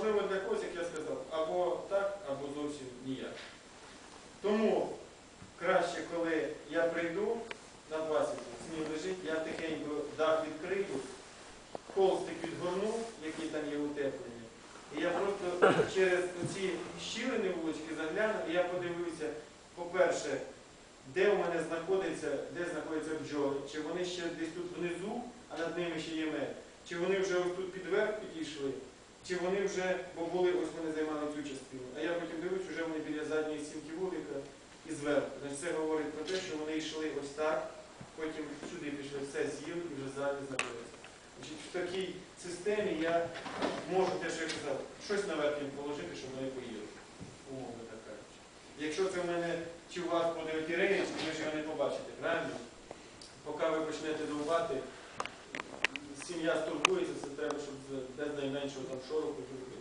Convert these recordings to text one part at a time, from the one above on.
можливо для когось, як я сказав, або так, або зовсім ніяк. Тому краще, коли я прийду на пасіку, сніг лежить, я тихенько дах відкрию, холстик відгорну, який там є утеплення. І я просто через ці щілини вулички загляну, і я подивлюся, по-перше, де у мене знаходиться, де знаходяться бджоли, чи вони ще десь тут внизу, а над ними ще є мед, чи вони вже тут підверх підійшли, чи вони вже, бо були, ось вони займали цю частину. А я потім дивлюсь, вже вони біля задньої стінки вулика і зверху. Значить, це говорить про те, що вони йшли ось так, потім сюди пішли, все з'їли і вже знаходяться. Значить, в такій системі я можу те, що я казав, щось наверх їм положити, щоб вони поїли. Умовно так кажучи. Якщо це в мене чи у вас буде отіреєць, ви ж його не побачите, правильно? Поки ви почнете довбати, сім'я стурбується, це треба, щоб з- без найменшого там шороху зробити.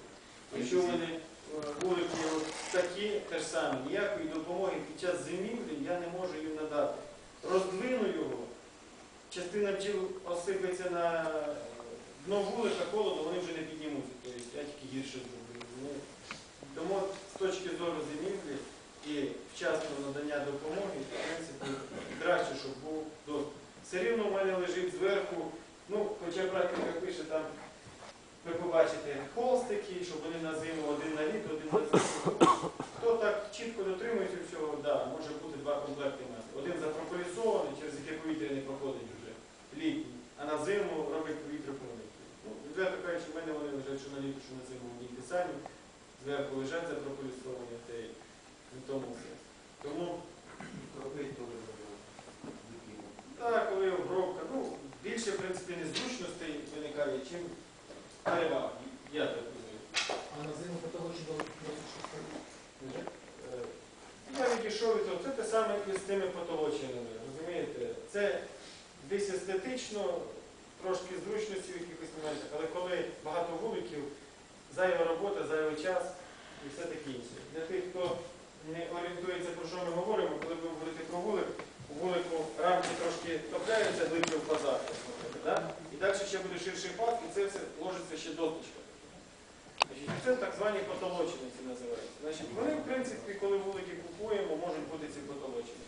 Якщо в мене е, вулики такі, те ж саме, ніякої допомоги під час зимівлі я не можу їм надати. Роздвину його, частина бджіл осипеться на е, дно вулика, холоду, вони вже не піднімуться. Я тільки гірше зроблю. Ну, Тому з точки зору зимівлі і вчасного надання допомоги, в принципі, краще, щоб був доступ. Все рівно в мене лежить зверху, ну, хоча практика пише там, ви побачите холстики, щоб вони на зиму один на літ, один на зиму. Хто так чітко дотримується всього, да, може бути два комплекти мати. Один запрополісований, через яке повітря не проходить вже літній, а на зиму робить повітря. Ну, відверто кажучи, в мене вони лежать, що на літо, що на зиму одні й ті самі, зверху лежать запрополісовані, та й в тому все. Тому Так, коли обробка, ну, більше, в принципі, незручностей виникає, чим Я так думаю. А на зиму потолочі було 26 Я відійшов від того, це те саме і з тими потолоченими, розумієте? Це десь естетично, трошки зручності в якихось моментах, але коли багато вуликів, зайва робота, зайвий час і все таке інше. Для тих, хто не орієнтується, про що ми говоримо, коли ви говорите про вулик, у вулику рамки трошки топляються глибше в пазах, наприклад, да? і далі ще буде ширший паз, і це все Значить, Це так звані потолочениці називаються. Значить, вони, в принципі, коли вулики купуємо, можуть бути ці потолочені.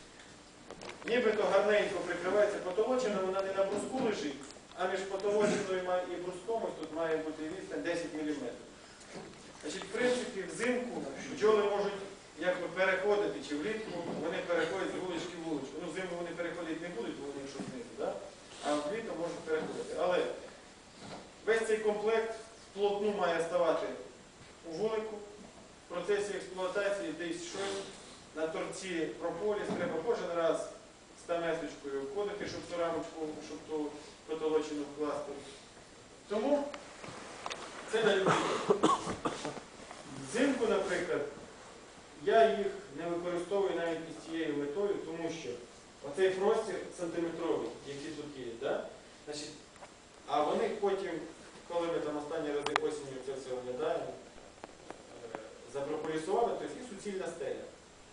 Нібито гарненько прикривається потолочина, вона не на бруску лежить, а між потолочиною ма- і бруском ось тут має бути відстань 10 мм. Значить, в принципі, взимку бджоли можуть якби переходити, чи влітку вони переходять з вулички в вуличку. Ну, взимку вони переходити не будуть, бо вони якщо знизу, да? а влітку можуть переходити. Але весь цей комплект має ставати у вулику. В процесі експлуатації десь щось на торці прополіс треба кожен раз стамесочкою входити, щоб ту рамочку, щоб ту потолочину вкласти. Тому це на любителя. Взимку, наприклад, я їх не використовую навіть із цією метою, тому що оцей простір сантиметровий, який тут є, да? Значить, а вони потім, коли ми там останні рази осінню це все оглядаємо, е, запрополісували, тобто і суцільна стеля.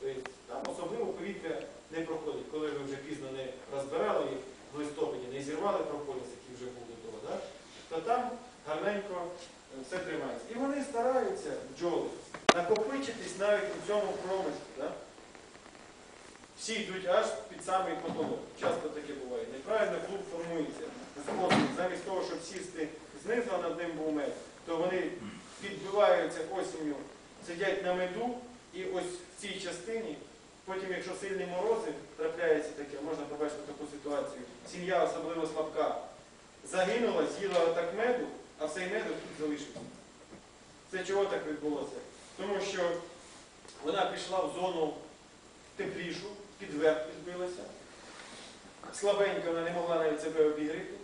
Тобто там особливо повітря не проходить, коли ви вже пізно не розбирали їх в листопаді, не зірвали прополіс, який вже був до того, да? то там гарненько е, все тримається. І вони стараються, бджоли, накопичитись навіть у цьому промислі. Всі йдуть аж під самий потолок. Часто таке буває. Неправильно клуб формується. Замість того, щоб сісти знизу, над ним був мед, то вони підбиваються осінню, сидять на меду, і ось в цій частині, потім, якщо сильні морози, трапляється таке, можна побачити таку ситуацію. Сім'я особливо слабка. Загинула, з'їла отак меду, а цей мед тут залишився. Це чого так відбулося? Тому що вона пішла в зону теплішу, під верх підбилася. Слабенька вона не могла навіть себе обігріти.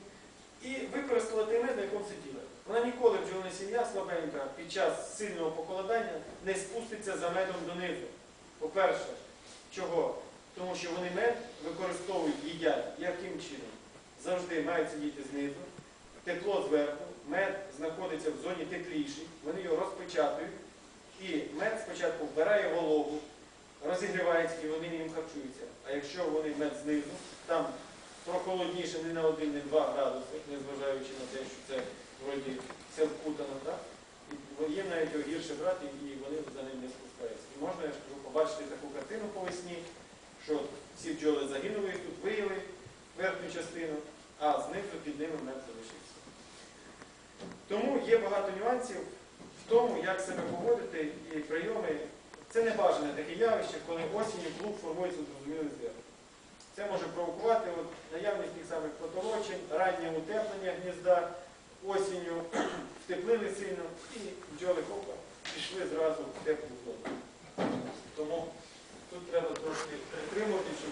І використала мед, на якому сиділа. Вона ніколи бджолина сім'я слабенька під час сильного похолодання не спуститься за медом донизу. По-перше, чого? Тому що вони мед використовують, їдять яким чином? Завжди мають сидіти знизу, тепло зверху, мед знаходиться в зоні теплішій, вони його розпечатують, і мед спочатку вбирає вологу, розігрівається і вони ним харчуються. А якщо вони мед знизу, там прохолодніше не на один, не два градуси, незважаючи на те, що це вроді все вкутано, так? Бо навіть його гірше брати, і вони за ним не спускаються. І можна, побачити таку картину по весні, що всі бджоли загинули, тут виїли верхню частину, а знизу під ними мед залишився. Тому є багато нюансів в тому, як себе поводити і прийоми. Це не бажане таке явище, коли осінню клуб формується зрозумілий зверху. Це може провокувати от, наявність тих самих потолочень, раннє утеплення гнізда, осінню, втеплили сильно і бджоли хопа пішли зразу в теплу воду. Тому тут треба трошки притримувати щоб